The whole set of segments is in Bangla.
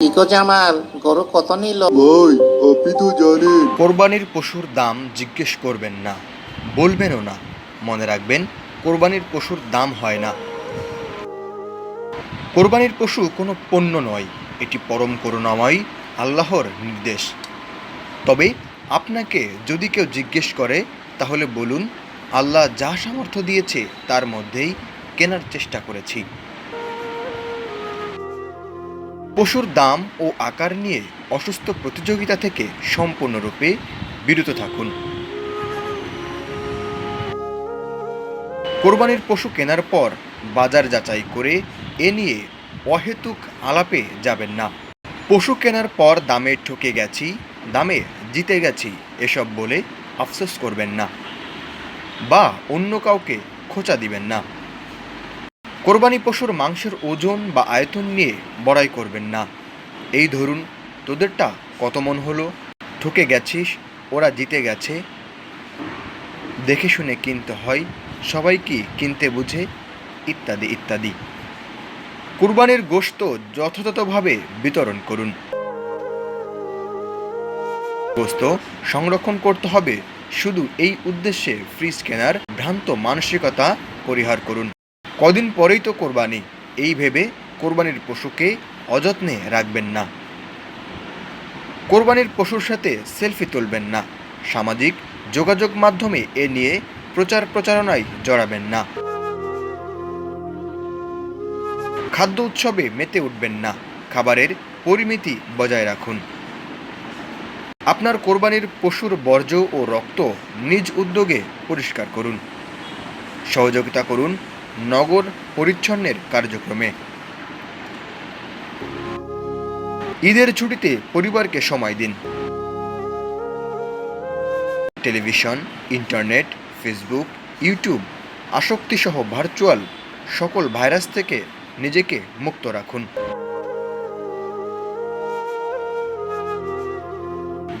ইকো জামাল গরু কত নিল? ভাই আপনি তো জানেন। কোরবানির পশুর দাম জিজ্ঞেস করবেন না বলবেনও না। মনে রাখবেন কোরবানির পশুর দাম হয় না। কোরবানির পশু কোনো পণ্য নয় এটি পরম করুণাময় আল্লাহর নির্দেশ। তবে আপনাকে যদি কেউ জিজ্ঞেস করে তাহলে বলুন আল্লাহ যা সামর্থ্য দিয়েছে তার মধ্যেই কেনার চেষ্টা করেছি। পশুর দাম ও আকার নিয়ে অসুস্থ প্রতিযোগিতা থেকে সম্পূর্ণরূপে বিরত থাকুন। কোরবানির পশু কেনার পর বাজার যাচাই করে এ নিয়ে অহেতুক আলাপে যাবেন না। পশু কেনার পর দামে ঠকে গেছি, দামে জিতে গেছি এসব বলে আফসোস করবেন না বা অন্য কাউকে খোঁচা দিবেন না। কোরবানি পশুর মাংসের ওজন বা আয়তন নিয়ে বড়াই করবেন না। এই ধরুন, তোদেরটা কত মন হলো? ঠকে গেছিস, ওরা জিতে গেছে। দেখে শুনে কিনতে হয়, সবাই কি কিনতে বুঝে? ইত্যাদি ইত্যাদি। কুরবানির গোশত যথাযথভাবে বিতরণ করুন। গোস্ত সংরক্ষণ করতে হবে। শুধু এই উদ্দেশ্যে ফ্রিজ কেনার ভ্রান্ত মানসিকতা পরিহার করুন। কদিন পরেই তো কোরবানি। এই ভেবে কোরবানির পশুকে অযত্নে রাখবেন না। কোরবানির পশুর সাথে সেলফি তুলবেন না। সামাজিক যোগাযোগ মাধ্যমে এ নিয়ে প্রচার প্রচারণায় জড়াবেন না। খাদ্য উৎসবে মেতে উঠবেন না। খাবারের পরিমিতি বজায় রাখুন। আপনার কোরবানির পশুর বর্জ্য ও রক্ত নিজ উদ্যোগে পরিষ্কার করুন। সহযোগিতা করুন নগর পরিচ্ছন্নের কার্যক্রমে। ঈদের ছুটিতে পরিবারকে সময় দিন। টেলিভিশন, ইন্টারনেট, ফেসবুক, ইউটিউব, আসক্তিসহ ভার্চুয়াল সকল ভাইরাস থেকে নিজেকে মুক্ত রাখুন।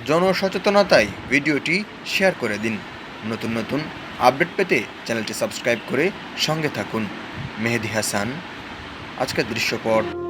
জনসচেতনতায় ভিডিওটি শেয়ার করে দিন। নতুন নতুন আপডেট পেতে চ্যানেলটি সাবস্ক্রাইব করে সঙ্গে থাকুন। মেহেদি হাসান আজকের দৃশ্যপট।